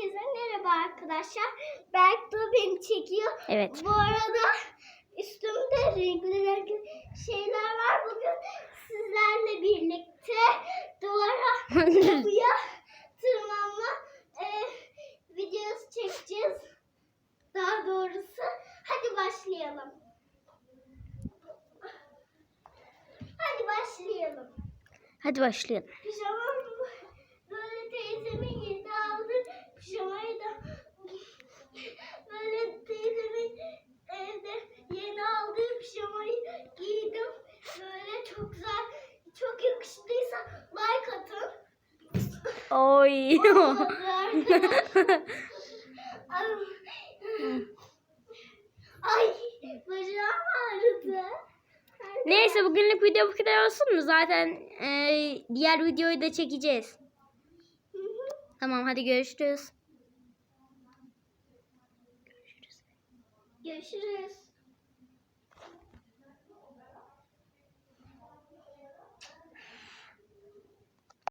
Herkese merhaba arkadaşlar. Berk beni çekiyor. Evet. Bu arada üstümde renkli renkli şeyler var. Bugün sizlerle birlikte duvara kapıya tırmanma e, videosu çekeceğiz. Daha doğrusu hadi başlayalım. Hadi başlayalım. Hadi başlayalım. Pijamam çok güzel, çok yakıştıysa like atın. Oy. Ay, bacağım ağrıdı. Neyse bugünlük video bu kadar olsun mu? Zaten e, diğer videoyu da çekeceğiz. Hı hı. Tamam hadi görüşürüz. Görüşürüz.